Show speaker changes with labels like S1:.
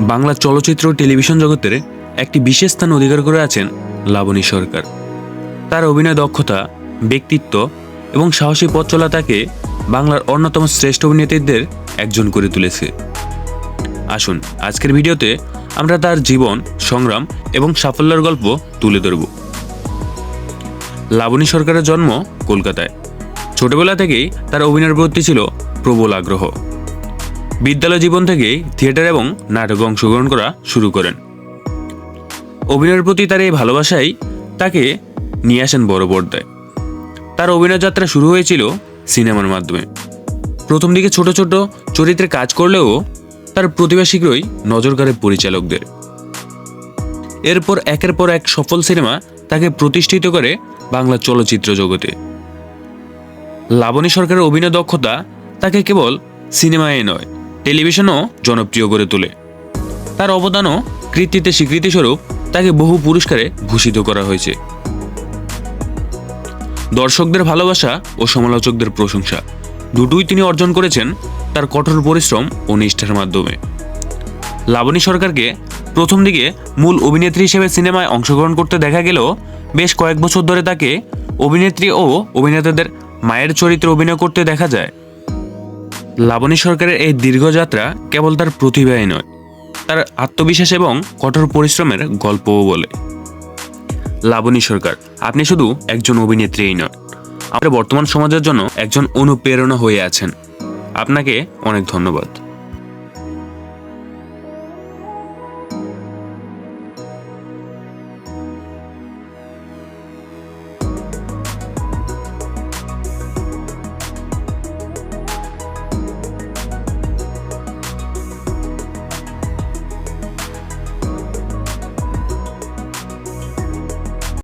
S1: বাংলা চলচ্চিত্র ও টেলিভিশন জগতের একটি বিশেষ স্থান অধিকার করে আছেন লাবণী সরকার। তার অভিনয় দক্ষতা, ব্যক্তিত্ব এবং সাহসী পথ চলা তাকে বাংলার অন্যতম শ্রেষ্ঠ অভিনেত্রীদের একজন করে তুলেছে। আসুন, আজকের ভিডিওতে আমরা তার জীবন, সংগ্রাম এবং সাফল্যের গল্প তুলে ধরব। লাবণী সরকারের জন্ম কলকাতায়। ছোটবেলা থেকেই তার অভিনয়ের প্রতি ছিল প্রবল আগ্রহ। বিদ্যালয় জীবন থেকেই থিয়েটার এবং নাটকে অংশগ্রহণ করা শুরু করেন। অভিনয়ের প্রতি তার এই ভালোবাসাই তাকে নিয়ে আসেন বড় পর্দায়। তার অভিনয় যাত্রা শুরু হয়েছিল সিনেমার মাধ্যমে। প্রথম দিকে ছোট ছোট চরিত্রে কাজ করলেও তার প্রতিভা শীঘ্রই নজর কাড়ে পরিচালকদের। এরপর একের পর এক সফল সিনেমা তাকে প্রতিষ্ঠিত করে বাংলা চলচ্চিত্র জগতে। লাবণী সরকারের অভিনয় দক্ষতা তাকে কেবল সিনেমায় নয় টেলিভিশনও জনপ্রিয় করে তোলে। তার অবদানও কৃতিত্বে স্বীকৃতিস্বরূপ তাকে বহু পুরস্কারে ভূষিত করা হয়েছে। দর্শকদের ভালোবাসা ও সমালোচকদের প্রশংসা দুটোই তিনি অর্জন করেছেন তার কঠোর পরিশ্রম ও নিষ্ঠার মাধ্যমে। লাবণী সরকারকে প্রথম দিকে মূল অভিনেত্রী হিসেবে সিনেমায় অংশগ্রহণ করতে দেখা গেলেও বেশ কয়েক বছর ধরে তাকে অভিনেত্রী ও অভিনেতাদের মায়ের চরিত্রে অভিনয় করতে দেখা যায়। লাবণী সরকারের এই দীর্ঘযাত্রা কেবল তার প্রতিভাই নয়, তার আত্মবিশ্বাস এবং কঠোর পরিশ্রমের গল্পও বলে। লাবণী সরকার, আপনি শুধু একজন অভিনেত্রীই নন আপনার বর্তমান সমাজের জন্য একজন অনুপ্রেরণা হয়ে আছেন। আপনাকে অনেক ধন্যবাদ।